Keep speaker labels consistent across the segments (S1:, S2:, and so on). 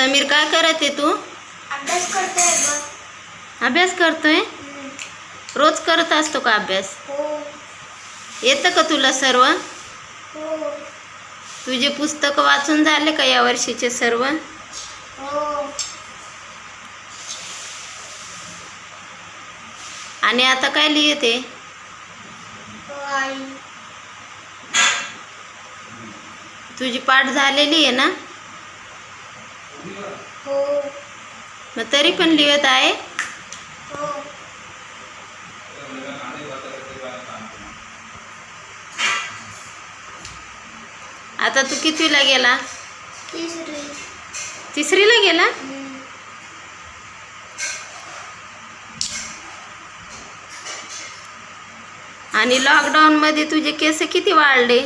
S1: समीर काय करत आहे तू?
S2: अभ्यास करतोय
S1: अभ्यास करतोय. रोज करत असतो का अभ्यास?
S2: हो.
S1: येतं का तुला सर्व?
S2: हो.
S1: तुझे पुस्तक वाचून झाले का या वर्षीचे सर्व?
S2: हो.
S1: आणि आता काय लिहिते
S2: आई.
S1: तुझी पाठ झालेली आहे ना?
S2: हो.
S1: मग तरी पण लिहित आहे?
S2: हो.
S1: आता तू कितवीला गेला?
S2: तिसरी.
S1: तिसरीला गेला. आणि लॉकडाऊनमध्ये तुझे केस किती वाढले?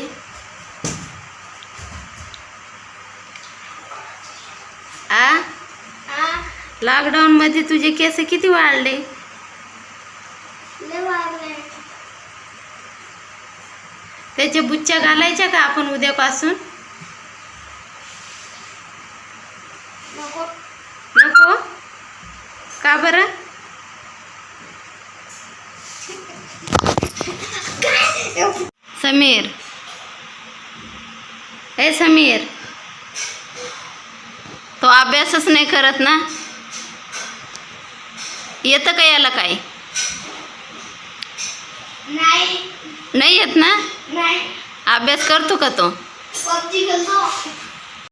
S1: लॉकडाऊनमध्ये तुझे केस किती वाढले? त्याच्या बुच्च्या घालायच्या का आपण उद्यापासून?
S2: नको.
S1: नको? का बरं? समीर. ए समीर. तो अभ्यासच नाही करत ना? येतं का याला काय?
S2: नाही.
S1: नाही येत ना? अभ्यास करतो का तो?